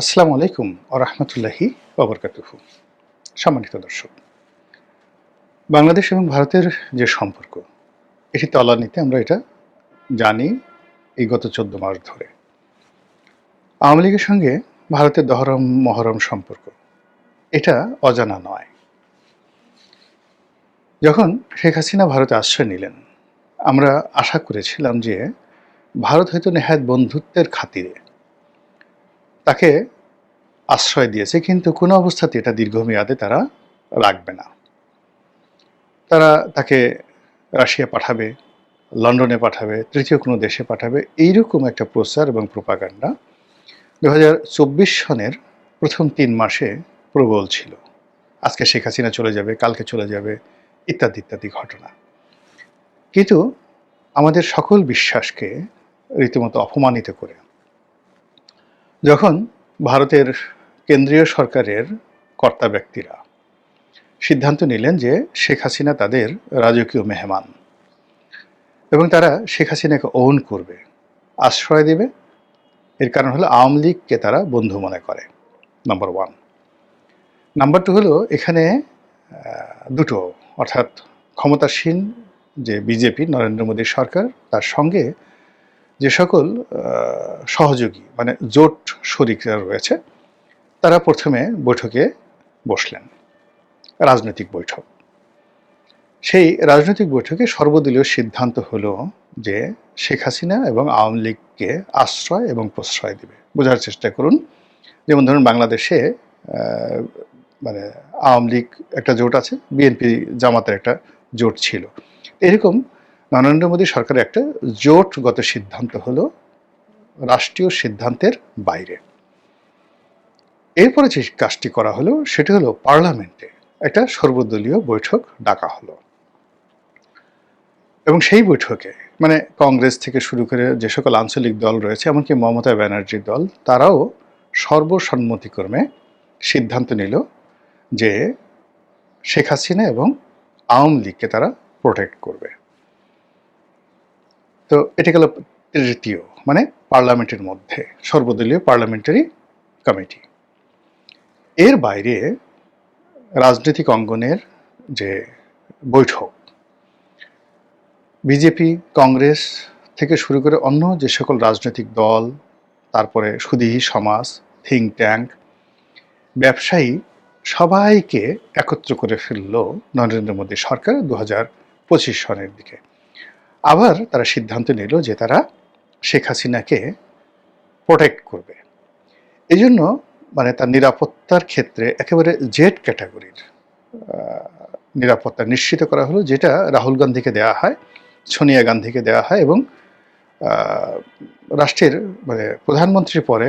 আসসালামু আলাইকুম ও রহমতুল্লাহি ওবরকাতুহু সম্মানিত দর্শক, বাংলাদেশ এবং ভারতের যে সম্পর্ক, এটি তলানিতে আমরা এটা জানি এই গত চোদ্দ মাস ধরে। আওয়ামী লীগের সঙ্গে ভারতের দহরম, মহরম সম্পর্ক, এটা অজানা নয়। যখন শেখ হাসিনা ভারতে আশ্রয় নিলেন, আমরা আশা করেছিলাম যে ভারত হয়তো নেহায়ত বন্ধুত্বের খাতিরে তাকে আশ্রয় দিয়েছে, কিন্তু কোনো অবস্থাতে এটা দীর্ঘমেয়াদে তারা রাখবে না। তারা তাকে রাশিয়া পাঠাবে, লন্ডনে পাঠাবে, তৃতীয় কোনো দেশে পাঠাবে, এইরকম একটা প্রচার এবং প্রপাগান্ডা দু সনের প্রথম তিন মাসে প্রবল ছিল। আজকে শেখ হাসিনা চলে যাবে, কালকে চলে যাবে, ইত্যাদি ইত্যাদি ঘটনা। কিন্তু আমাদের সকল বিশ্বাসকে রীতিমতো অপমানিত করে যখন ভারতের কেন্দ্রীয় সরকারের কর্তা ব্যক্তিরা সিদ্ধান্ত নিলেন যে শেখ হাসিনা তাদের রাজকীয় মেহমান এবং তারা শেখ হাসিনাকে ওন করবে, আশ্রয় দেবে, এর কারণ হলো আওয়ামী লীগকে তারা বন্ধু মনে করে নাম্বার ওয়ান নাম্বার টু হলো এখানে দুটো, অর্থাৎ ক্ষমতাসীন যে বিজেপি, নরেন্দ্র মোদীর সরকার, তার সঙ্গে যে সকল সহযোগী মানে জোট শরিকরা রয়েছে, তারা প্রথমে বৈঠকে বসলেন। রাজনৈতিক বৈঠক। সেই রাজনৈতিক বৈঠকে সর্বদলীয় সিদ্ধান্ত হলো যে শেখ হাসিনা এবং আওয়ামী লীগকে আশ্রয় এবং প্রশ্রয় দেবে। বোঝার চেষ্টা করুন, যেমন ধরুন বাংলাদেশে মানে আওয়ামী লীগ একটা জোট আছে, বিএনপি জামাতের একটা জোট ছিল। এরকম নরেন্দ্র মোদী সরকারের একটা জোটগত সিদ্ধান্ত হলো রাষ্ট্রীয় সিদ্ধান্তের বাইরে। এরপরে যে কাজটি করা হলো সেটা হলো পার্লামেন্টে একটা সর্বদলীয় বৈঠক ডাকা হলো। এবং সেই বৈঠকে মানে কংগ্রেস থেকে শুরু করে যে সকল আঞ্চলিক দল রয়েছে, এমনকি মমতা ব্যানার্জির দল, তারাও সর্বসম্মতিক্রমে সিদ্ধান্ত নিল যে শেখ হাসিনা এবং আওয়ামী লীগকে তারা প্রোটেক্ট করবে। তো এটা গেল তৃতীয় মানে পার্লামেন্টের মধ্যে, সর্বদলীয় পার্লামেন্টারি কমিটি। এর বাইরে রাজনৈতিক অঙ্গনের যে বৈঠক, বিজেপি, কংগ্রেস থেকে শুরু করে অন্য যে সকল রাজনৈতিক দল, তারপরে সুদীহী সমাজ থিঙ্ক ট্যাঙ্ক ব্যবসায়ী সবাইকে একত্র করে ফেলল নরেন্দ্র মোদী সরকার দু হাজার পঁচিশ সনের দিকে। আবার তারা সিদ্ধান্ত নিল যে তারা শেখ হাসিনাকে প্রোটেক্ট করবে। এই জন্য মানে তার নিরাপত্তার ক্ষেত্রে একেবারে জেড ক্যাটাগরির নিরাপত্তা নিশ্চিত করা হলো, যেটা রাহুল গান্ধীকে দেওয়া হয়, সোনিয়া গান্ধীকে দেওয়া হয় এবং রাষ্ট্রের মানে প্রধানমন্ত্রীর পরে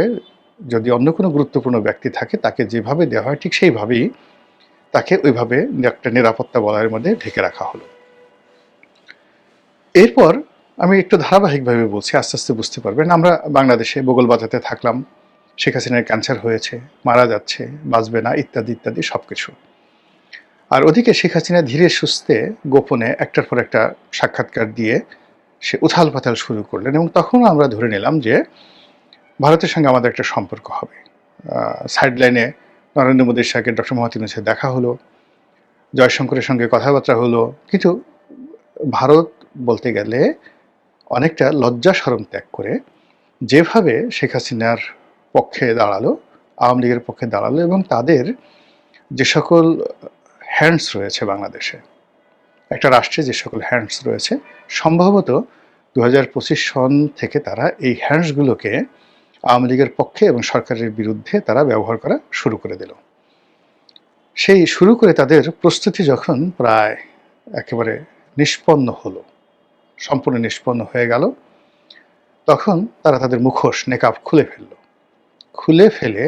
যদি অন্য কোনো গুরুত্বপূর্ণ ব্যক্তি থাকে, তাকে যেভাবে দেওয়া হয় ঠিক সেইভাবেই তাকে ওইভাবে একটা নিরাপত্তা বলয়ের মধ্যে ঢেকে রাখা হলো। এরপর আমি একটু ধারাবাহিকভাবে বলছি, আস্তে আস্তে বুঝতে পারবেন। আমরা বাংলাদেশে বগল বাজাতে থাকলাম, শেখ হাসিনার ক্যান্সার হয়েছে, মারা যাচ্ছে, বাঁচবে না, ইত্যাদি ইত্যাদি সব কিছু আর ওদিকে শেখ হাসিনা ধীরে সুস্থে গোপনে একটার পর একটা সাক্ষাৎকার দিয়ে সে উথাল পাথাল শুরু করলেন এবং তখন আমরা ধরে নিলাম যে ভারতের সঙ্গে আমাদের একটা সম্পর্ক হবে। সাইড লাইনে নরেন্দ্র মোদীর সঙ্গে ডক্টর মোহাম্মদ ইউনুসের দেখা হলো, জয়শঙ্করের সঙ্গে কথাবার্তা হলো। কিন্তু ভারত বলতে গেলে অনেকটা লজ্জা সরম ত্যাগ করে যেভাবে শেখ হাসিনার পক্ষে দাঁড়াল, আওয়ামী লীগের পক্ষে দাঁড়াল এবং তাদের যে সকল হ্যান্ডস রয়েছে বাংলাদেশে, একটা রাষ্ট্রে যে সকল হ্যান্ডস রয়েছে, সম্ভবত দু হাজার পঁচিশ সন থেকে তারা এই হ্যান্ডসগুলোকে আওয়ামী লীগের পক্ষে এবং সরকারের বিরুদ্ধে তারা ব্যবহার করা শুরু করে দিল। সেই শুরু করে তাদের প্রস্তুতি যখন প্রায় একেবারে নিষ্পন্ন হলো সম্পূর্ণ নিষ্পন্ন হয়ে গেল। তখন তারা তাদের মুখোশ, নেকাব খুলে ফেলল। খুলে ফেলে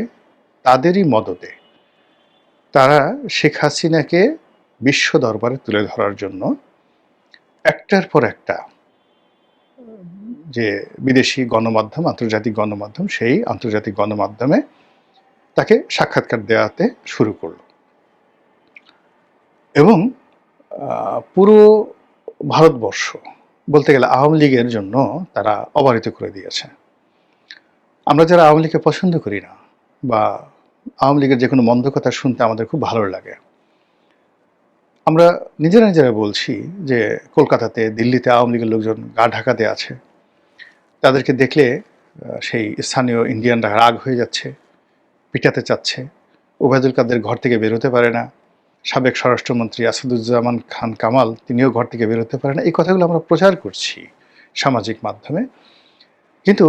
তাদেরই মদতে তারা শেখ হাসিনাকে বিশ্ব দরবারে তুলে ধরার জন্য একটার পর একটা যে বিদেশি গণমাধ্যম, আন্তর্জাতিক গণমাধ্যম, সেই আন্তর্জাতিক গণমাধ্যমে তাকে সাক্ষাৎকার দেওয়াতে শুরু করল। এবং পুরো ভারতবর্ষ বলতে গেলে আওয়ামী লীগের জন্য তারা অবারিত করে দিয়েছে। আমরা যারা আওয়ামী লীগকে পছন্দ করি না বা আওয়ামী লীগের যে কোনো মন্দ কথা শুনতে আমাদের খুব ভালো লাগে, আমরা নিজেরা নিজেরা বলছি যে কলকাতাতে, দিল্লিতে আওয়ামী লীগের লোকজন গা ঢাকাতে আছে। তাদেরকে দেখলে সেই স্থানীয় ইন্ডিয়ানরা রাগ হয়ে যাচ্ছে, পিটাতে চাচ্ছে। ওবায়দুল কাদের ঘর থেকে বেরোতে পারে না। সাবেক স্বরাষ্ট্রমন্ত্রী আসাদুজ্জামান খান কামাল তিনিও ঘর থেকে বেরোতে পারে না এই কথাগুলো আমরা প্রচার করছি সামাজিক মাধ্যমে। কিন্তু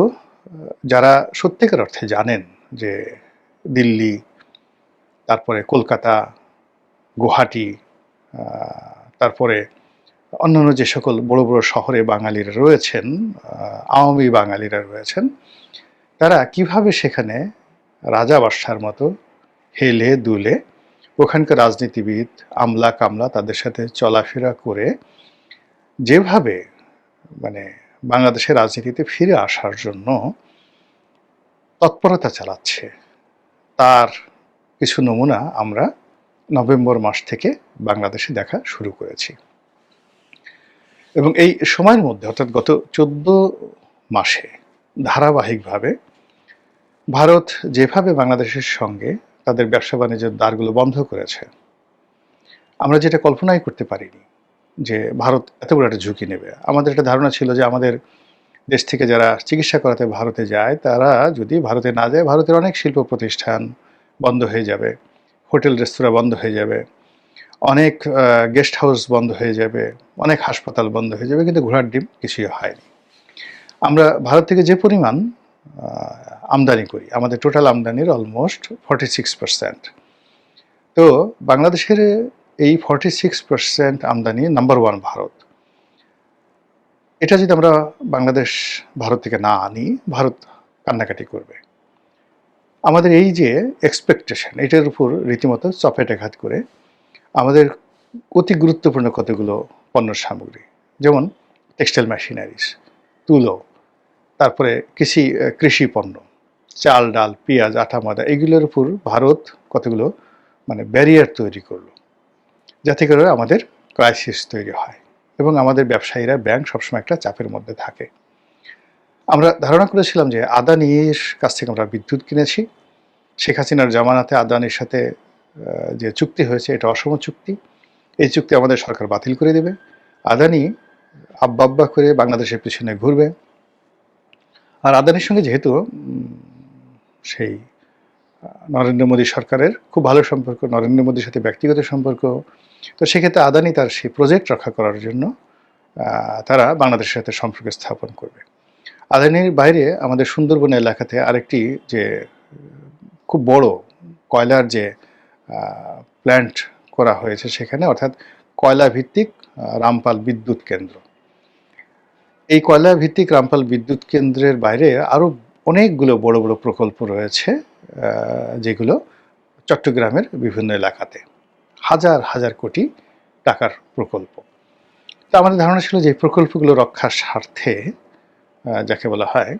যারা সত্যিকার অর্থে জানেন যে দিল্লি, তারপরে কলকাতা, গুয়াহাটি তারপরে অন্যান্য যে সকল বড় বড় শহরে বাঙালিরা রয়েছেন আওয়ামী বাঙালিরা রয়েছেন, তারা কীভাবে সেখানে রাজা বাদশার মতো হেলে দুলে ওখানকার রাজনীতিবিদ আমলা কামলা তাদের সাথে চলাফেরা করে যেভাবে মানে বাংলাদেশের রাজনীতিতে ফিরে আসার জন্য তৎপরতা চালাচ্ছে, তার কিছু নমুনা আমরা নভেম্বর মাস থেকে বাংলাদেশে দেখা শুরু করেছি। এবং এই সময়ের মধ্যে, অর্থাৎ গত চোদ্দ মাসে ধারাবাহিকভাবে ভারত যেভাবে বাংলাদেশের সঙ্গে তাদের ব্যবসা বাণিজ্যের দ্বারগুলো বন্ধ করেছে। আমরা যেটা কল্পনাই করতে পারিনি যে ভারত এত বড় একটা ঝুঁকি নেবে। আমাদের একটা ধারণা ছিল যে আমাদের দেশ থেকে যারা চিকিৎসা করাতে ভারতে যায়, তারা যদি ভারতে না যায়, ভারতের অনেক শিল্প প্রতিষ্ঠান বন্ধ হয়ে যাবে, হোটেল, রেস্তোরাঁ বন্ধ হয়ে যাবে, অনেক গেস্ট হাউস বন্ধ হয়ে যাবে, অনেক হাসপাতাল বন্ধ হয়ে যাবে, কিন্তু ঘোড়ার ডিম কিছুই হয়নি। আমরা ভারত থেকে যে পরিমাণ আমদানি করি। আমাদের টোটাল আমদানির অলমোস্ট ফর্টি সিক্স পার্সেন্ট তো বাংলাদেশের এই ফর্টি সিক্স পার্সেন্ট আমদানি নাম্বার ওয়ান ভারত। এটা যদি আমরা বাংলাদেশ, ভারত থেকে না আনি, ভারত কান্নাকাটি করবে। আমাদের এই যে এক্সপেকটেশন এটার উপর রীতিমতো চপেটাঘাত করে আমাদের অতি গুরুত্বপূর্ণ কতগুলো পণ্য সামগ্রী? যেমন টেক্সটাইল মেশিনারিজ তুলো তারপরে কৃষি কৃষি পণ্য, চাল, ডাল, পেঁয়াজ আটা ময়দা এগুলোর উপর ভারত কতগুলো মানে ব্যারিয়ার তৈরি করল, যাতে করে আমাদের ক্রাইসিস তৈরি হয় এবং আমাদের ব্যবসায়ীরা ব্যাংক সবসময় একটা চাপের মধ্যে থাকে। আমরা ধারণা করেছিলাম যে আদানির কাছ থেকে আমরা বিদ্যুৎ কিনেছি, শেখ হাসিনার জামানাতে আদানির সাথে যে চুক্তি হয়েছে এটা অসম চুক্তি, এই চুক্তি আমাদের সরকার বাতিল করে দেবে। আদানি আব্বা আব্বা করে বাংলাদেশের পিছনে ঘুরবে। আর আদানির সঙ্গে যেহেতু সেই নরেন্দ্র মোদী সরকারের খুব ভালো সম্পর্ক, নরেন্দ্র মোদীর সাথে ব্যক্তিগত সম্পর্ক, তো সেক্ষেত্রে আদানি তার সেই প্রজেক্ট রক্ষা করার জন্য তারা বাংলাদেশের সাথে সম্পর্ক স্থাপন করবে। আদানির বাইরে আমাদের সুন্দরবন এলাকাতে আরেকটি যে, খুব বড় কয়লার যে প্ল্যান্ট করা হয়েছে সেখানে, অর্থাৎ কয়লা ভিত্তিক রামপাল বিদ্যুৎ কেন্দ্র। এই কয়লা ভিত্তিক রামপাল বিদ্যুৎ কেন্দ্রের বাইরে আরও অনেকগুলো বড় বড় প্রকল্প রয়েছে যেগুলো চট্টগ্রামের বিভিন্ন এলাকাতে। হাজার হাজার কোটি টাকার প্রকল্প। তো আমাদের ধারণা ছিল যে প্রকল্পগুলো রক্ষার স্বার্থে যাকে বলা হয়,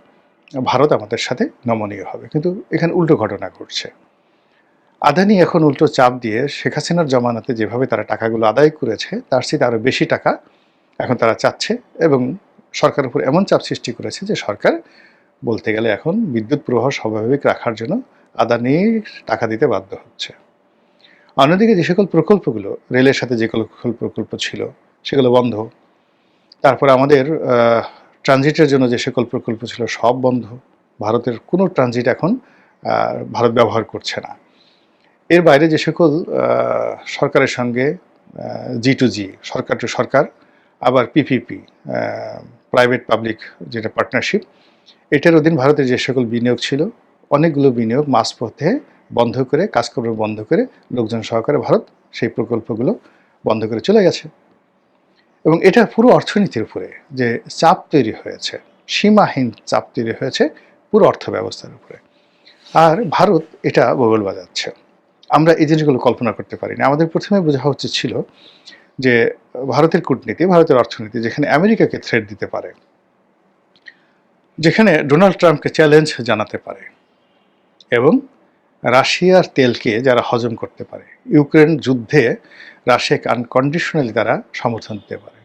ভারত আমাদের সাথে নমনীয় হবে। কিন্তু এখানে উল্টো ঘটনা ঘটছে। আদানি এখন উল্টো চাপ দিয়ে শেখ হাসিনার জমানাতে যেভাবে তারা টাকাগুলো আদায় করেছে, তার চেয়ে আরও বেশি টাকা এখন তারা চাচ্ছে এবং সরকারের উপর এমন চাপ সৃষ্টি করেছে যে সরকার বলতে গেলে এখন বিদ্যুৎ প্রবাহ স্বাভাবিক রাখার জন্য আদানির টাকা দিতে বাধ্য হচ্ছে। অন্যদিকে যে সকল প্রকল্পগুলো, রেলের সাথে যে সকল প্রকল্প ছিল, সেগুলো বন্ধ। তারপর আমাদের ট্রানজিটের জন্য যে সকল প্রকল্প ছিল সব বন্ধ। ভারতের কোনো ট্রানজিট এখন ভারত ব্যবহার করছে না। এর বাইরে যে সকল সরকারের সঙ্গে জি টু জি সরকার টু সরকার, আবার পিপিপি প্রাইভেট পাবলিক যেটা পার্টনারশিপ এটার অধীন ভারতের যে সকল বিনিয়োগ ছিল, অনেকগুলো বিনিয়োগ মাঝপথে বন্ধ করে, কাজকর্ম বন্ধ করে লোকজন সহকারে ভারত সেই প্রকল্পগুলো বন্ধ করে চলে গেছে। এবং এটা পুরো অর্থনীতির উপরে যে চাপ তৈরি হয়েছে, সীমাহীন চাপ তৈরি হয়েছে পুরো অর্থ ব্যবস্থার উপরে। আর ভারত এটা বগল বাজাচ্ছে। আমরা এই জিনিসগুলো কল্পনা করতে পারিনি। আমাদের প্রথমে বোঝা উচিত ছিল যে ভারতের কূটনীতি, ভারতের অর্থনীতি, যেখানে আমেরিকাকে থ্রেট দিতে পারে, যেখানে ডোনাল্ড ট্রাম্পকে চ্যালেঞ্জ জানাতে পারে এবং রাশিয়ার তেলকে যারা হজম করতে পারে, ইউক্রেন যুদ্ধে রাশিয়াকে আনকন্ডিশনালি তারা সমর্থন দিতে পারে।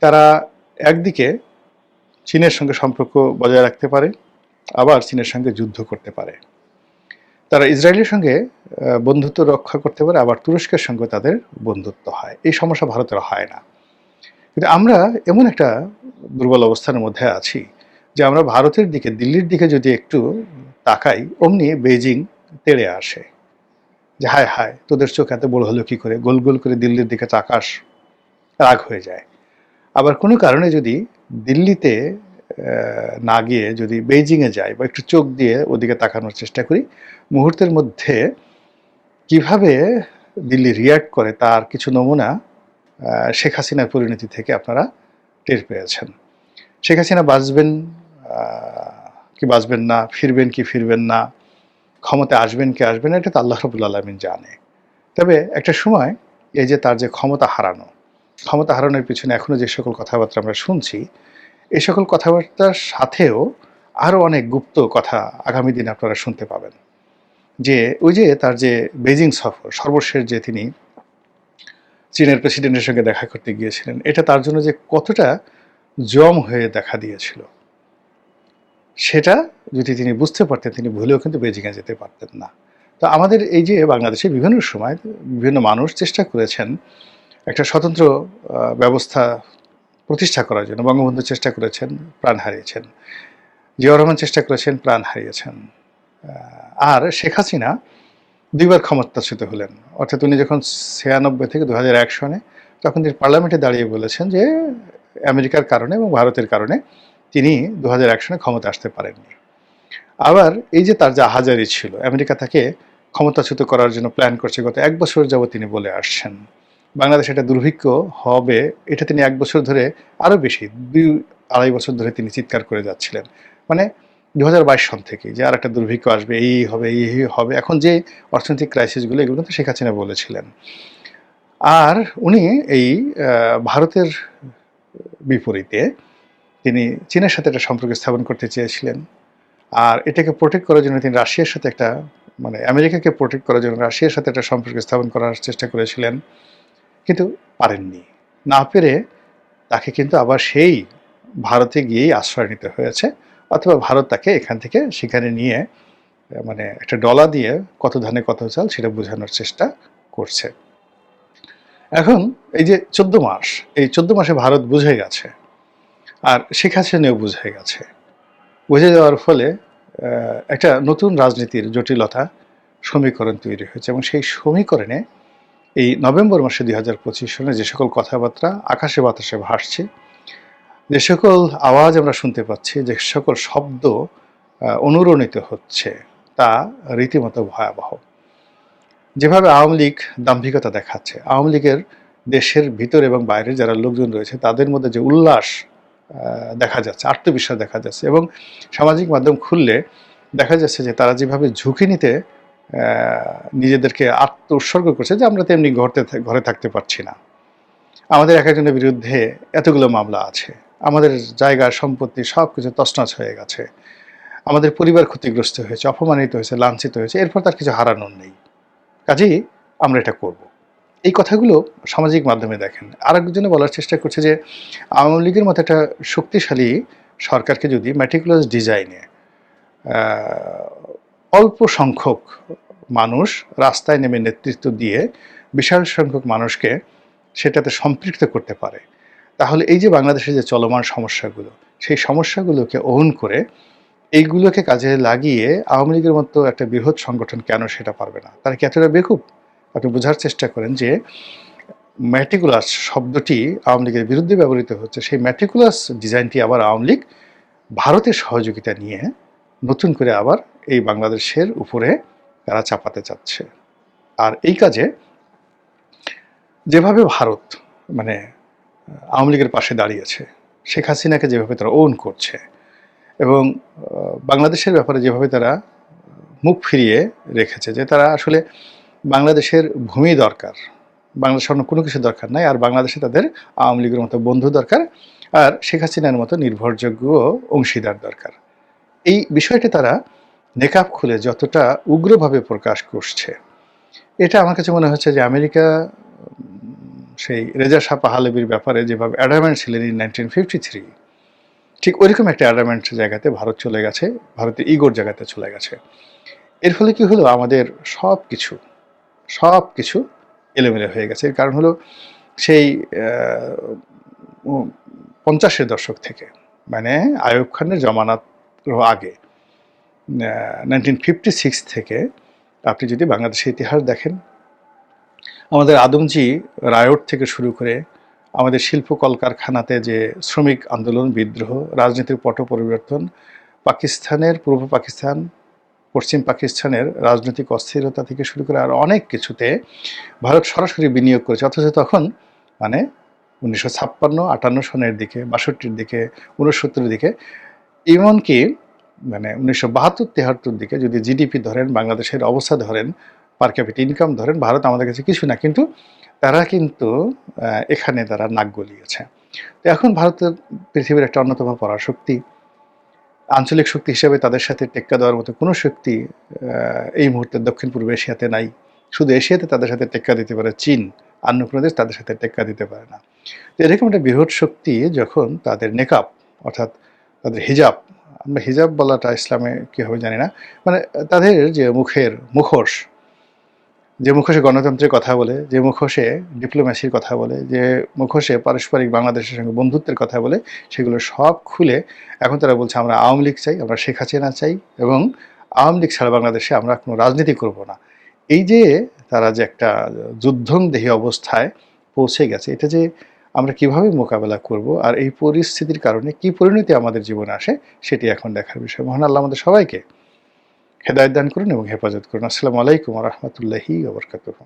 তারা একদিকে চীনের সঙ্গে সম্পর্ক বজায় রাখতে পারে, আবার চীনের সঙ্গে যুদ্ধ করতে পারে। তারা ইসরায়েলের সঙ্গে বন্ধুত্ব রক্ষা করতে পারে, আবার তুরস্কের সঙ্গে তাদের বন্ধুত্ব হয়। এই সমস্যা ভারতের হয় না। কিন্তু আমরা এমন একটা দুর্বল অবস্থানের মধ্যে আছি যে আমরা ভারতের দিকে, দিল্লির দিকে যদি একটু তাকাই, অমনি বেজিং তেড়ে আসে। যে হায় হায়, তোদের চোখ এত বড় হলো কি করে? গোল গোল করে দিল্লির দিকে তাকাস, রাগ হয়ে যায়। আবার কোনো কারণে যদি দিল্লিতে না গিয়ে যদি বেইজিংয়ে যাই বা একটু চোখ দিয়ে ওদিকে তাকানোর চেষ্টা করি, মুহূর্তের মধ্যে কীভাবে দিল্লি রিয়াক্ট করে তার কিছু নমুনা শেখ হাসিনার পরিণতি থেকে আপনারা টের পেয়েছেন? শেখ হাসিনা বাঁচবেন কি বাঁচবেন না, ফিরবেন কি ফিরবেন না ক্ষমতা আসবেন কি আসবেন না, এটা তো আল্লাহ রবুল আলমিন জানে। তবে একটা সময় এই যে তার যে ক্ষমতা হারানো, ক্ষমতা হারানোর পিছনে এখনও যে সকল কথাবার্তা আমরা শুনছি এই সকল কথাবার্তার সাথেও আরও অনেক গুপ্ত কথা আগামী দিনে আপনারা শুনতে পাবেন। যে ওই যে তার যে বেজিং সফর, সর্বশেষ যে তিনি চীনের প্রেসিডেন্টের সঙ্গে দেখা করতে গিয়েছিলেন, এটা তার জন্য যে কতটা জম হয়ে দেখা দিয়েছিল, সেটা যদি তিনি বুঝতে পারতেন, তিনি ভুলেও কিন্তু বেজিংয়ে যেতে পারতেন না। তো আমাদের এই যে বাংলাদেশে বিভিন্ন সময় বিভিন্ন মানুষ চেষ্টা করেছেন একটা স্বতন্ত্র ব্যবস্থা প্রতিষ্ঠা করার জন্য। বঙ্গবন্ধু চেষ্টা করেছেন, প্রাণ হারিয়েছেন। জিয়াউর রহমান চেষ্টা করেছেন, প্রাণ হারিয়েছেন। আর শেখ হাসিনা দুইবার ক্ষমতাচ্যুত হলেন। অর্থাৎ উনি যখন ছিয়ানব্বই থেকে দু হাজার এক সনে তখন তিনি পার্লামেন্টে দাঁড়িয়ে বলেছেন যে, আমেরিকার কারণে এবং ভারতের কারণে তিনি দু হাজার এক সনে ক্ষমতা আসতে পারেননি। আবার এই যে তার যে হাজারি ছিল, আমেরিকা তাকে ক্ষমতাচ্যুত করার জন্য প্ল্যান করছে, গত এক বছর যাবত তিনি বলে আসছেন। বাংলাদেশে একটা দুর্ভিক্ষ হবে, এটা তিনি এক বছর ধরে আরও বেশি, দুই আড়াই বছর ধরে তিনি চিৎকার করে যাচ্ছিলেন। মানে দু হাজার বাইশ সন থেকে যে আর একটা দুর্ভিক্ষ আসবে, এই হবে এই হবে, এখন যে অর্থনৈতিক ক্রাইসিসগুলো এগুলো তো শেখ হাসিনা বলেছিলেন। আর উনি এই ভারতের বিপরীতে তিনি চীনের সাথে একটা সম্পর্ক স্থাপন করতে চেয়েছিলেন। আর এটাকে প্রোটেক্ট করার জন্য তিনি রাশিয়ার সাথে একটা মানে আমেরিকাকে প্রোটেক্ট করার জন্য রাশিয়ার সাথে একটা সম্পর্ক স্থাপন করার চেষ্টা করেছিলেন। কিন্তু পারেননি। না পেরে তাকে কিন্তু আবার সেই ভারতে গিয়েই আশ্রয় নিতে হয়েছে অথবা ভারত তাকে এখান থেকে সেখানে নিয়ে মানে একটা ডলা দিয়ে কত ধানে কত চাল সেটা বোঝানোর চেষ্টা করছে। এখন এই যে চোদ্দ মাস, এই চোদ্দ মাসে ভারত বুঝে গেছে আর শেখ হাসিনাও বুঝে গেছে। বুঝে যাওয়ার ফলে একটা নতুন রাজনীতির জটিলতা সমীকরণ তৈরি হয়েছে এবং সেই সমীকরণে এই নভেম্বর মাসে দুই হাজার পঁচিশ সনে যে সকল কথাবার্তা আকাশে বাতাসে ভাসছে, যে সকল আওয়াজ আমরা শুনতে পাচ্ছি, যে সকল শব্দ অনুরণিত হচ্ছে, তা রীতিমতো ভয়াবহ। যেভাবে আওয়ামী লীগ দাম্ভিকতা দেখাচ্ছে, আওয়ামী লীগের দেশের ভিতর এবং বাইরে যারা লোকজন রয়েছে, তাদের মধ্যে যে উল্লাস দেখা যাচ্ছে, আত্মবিশ্বাস দেখা যাচ্ছে এবং সামাজিক মাধ্যম খুললে দেখা যাচ্ছে যে তারা যেভাবে ঝুঁকি নিতে নিজেদেরকে আত্ম উৎসর্গ করছে যে আমরা তেমনি ঘরতে ঘরে থাকতে পারছি না। আমাদের এক একজনের বিরুদ্ধে এতগুলো মামলা আছে। আমাদের জায়গা, সম্পত্তি সব কিছু তছনছ হয়ে গেছে। আমাদের পরিবার ক্ষতিগ্রস্ত হয়েছে, অপমানিত হয়েছে, লাঞ্ছিত হয়েছে, এরপর তার কিছু হারানোর নেই। কাজেই আমরা এটা করব। এই কথাগুলো সামাজিক মাধ্যমে দেখেন। আর একজনে বলার চেষ্টা করছে যে আওয়ামী লীগের মতো একটা শক্তিশালী সরকারকে যদি ম্যাটিকুলাস ডিজাইনে অল্প সংখ্যক মানুষ রাস্তায় নেমে নেতৃত্ব দিয়ে বিশাল সংখ্যক মানুষকে সেটাতে সম্পৃক্ত করতে পারে। তাহলে এই যে বাংলাদেশের যে চলমান সমস্যাগুলো, সেই সমস্যাগুলোকে ওহন করে এইগুলোকে কাজে লাগিয়ে আওয়ামী লীগের মতো একটা বৃহৎ সংগঠন কেন সেটা পারবে না? তারা কি এতটা বেকুব? আপনি বোঝার চেষ্টা করেন যে ম্যাটিকুলাস শব্দটি আওয়ামী লীগের বিরুদ্ধে ব্যবহৃত হচ্ছে, সেই ম্যাটিকুলাস ডিজাইনটি আবার আওয়ামী লীগ ভারতের সহযোগিতা নিয়ে নতুন করে আবার এই বাংলাদেশের উপরে তারা চাপাতে চাচ্ছে। আর এই কাজে যেভাবে ভারত মানে আওয়ামী লীগের পাশে দাঁড়িয়েছে, শেখ হাসিনাকে যেভাবে তারা ওন করছে এবং বাংলাদেশের ব্যাপারে যেভাবে তারা মুখ ফিরিয়ে রেখেছে যে তারা আসলে বাংলাদেশের ভূমি দরকার বাংলাদেশ অন্য কোনো কিছু দরকার নাই, আর বাংলাদেশে তাদের আওয়ামী লীগের মতো বন্ধু দরকার, আর শেখ হাসিনার মতো নির্ভরযোগ্য অংশীদার দরকার। এই বিষয়টি তারা নেকাব খুলে যতটা উগ্রভাবে প্রকাশ করছে, এটা আমার কাছে মনে হচ্ছে যে আমেরিকা সেই রেজা শাহ পাহালেবির ব্যাপারে যেভাবে অ্যাডামেন্ট ছিলেন ইন নাইনটিন ফিফটি থ্রি ঠিক ওইরকম একটা অ্যাডামেন্ট জায়গাতে ভারত চলে গেছে, ভারতের ইগোর জায়গাতে চলে গেছে। এর ফলে কি হলো? আমাদের সব কিছু সব কিছু এলোমেলো হয়ে গেছে। এর কারণ হলো সেই পঞ্চাশের দশক থেকে মানে আয়ুব খানের জমানাত আগে নাইনটিন ফিফটি সিক্স থেকে আপনি যদি বাংলাদেশের ইতিহাস দেখেন, আমাদের আদমজি রায়ট থেকে শুরু করে আমাদের শিল্প কলকারখানাতে যে শ্রমিক আন্দোলন, বিদ্রোহ, রাজনীতির পট পরিবর্তন, পাকিস্তানের, পূর্ব পাকিস্তান, পশ্চিম পাকিস্তানের রাজনৈতিক অস্থিরতা থেকে শুরু করে আর অনেক কিছুতে ভারত সরাসরি বিনিয়োগ করেছে। অথচ তখন মানে উনিশশো ছাপ্পান্ন, আটান্ন সনের দিকে, বাষট্টির দিকে উনসত্তরের দিকে, এমনকি মানে উনিশশো বাহাত্তর তেহাত্তর দিকে যদি জিডিপি ধরেন, বাংলাদেশের অবস্থা ধরেন পার ক্যাপিট ইনকাম ধরেন, ভারত আমাদের কাছে কিছু না, কিন্তু তারা কিন্তু এখানে তারা নাক গলিয়েছে। তো এখন ভারতের পৃথিবীর একটা অন্যতম পরাশক্তি। আঞ্চলিক শক্তি হিসেবে তাদের সাথে টেক্কা দেওয়ার মতো কোনো শক্তি এই মুহূর্তে দক্ষিণ পূর্ব এশিয়াতে নাই। শুধু এশিয়াতে তাদের সাথে টেক্কা দিতে পারে চীন অন্য কোনো দেশ তাদের সাথে টেক্কা দিতে পারে না। তো এরকম একটা বৃহৎ শক্তি যখন তাদের নেকাব, অর্থাৎ তাদের হিজাব আমরা হিজাব বলাটা ইসলামে কী হবে জানি না মানে তাদের যে মুখের মুখোশ, যে মুখোশে গণতন্ত্রের কথা বলে, যে মুখোশে ডিপ্লোম্যাসির কথা বলে, যে মুখোশে পারস্পরিক বাংলাদেশের সঙ্গে বন্ধুত্বের কথা বলে, সেগুলো সব খুলে এখন তারা বলছে, আমরা আওয়ামী লীগ চাই, আমরা শেখ হাসিনা চাই এবং আওয়ামী লীগ ছাড়া বাংলাদেশে আমরা কোনো রাজনীতি করব না। এই যে তারা যে একটা যুদ্ধংদেহী অবস্থায় পৌঁছে গেছে, এটা যে আমরা কীভাবে মোকাবেলা করব আর এই পরিস্থিতির কারণে কি পরিণতি আমাদের জীবনে আসে সেটি এখন দেখার বিষয়। মহান আল্লাহ আমাদের সবাইকে হেদায়ত দান করুন এবং হেফাজত করুন। আসসালামু আলাইকুম রহমতুল্লাহি ওবরকাতুহ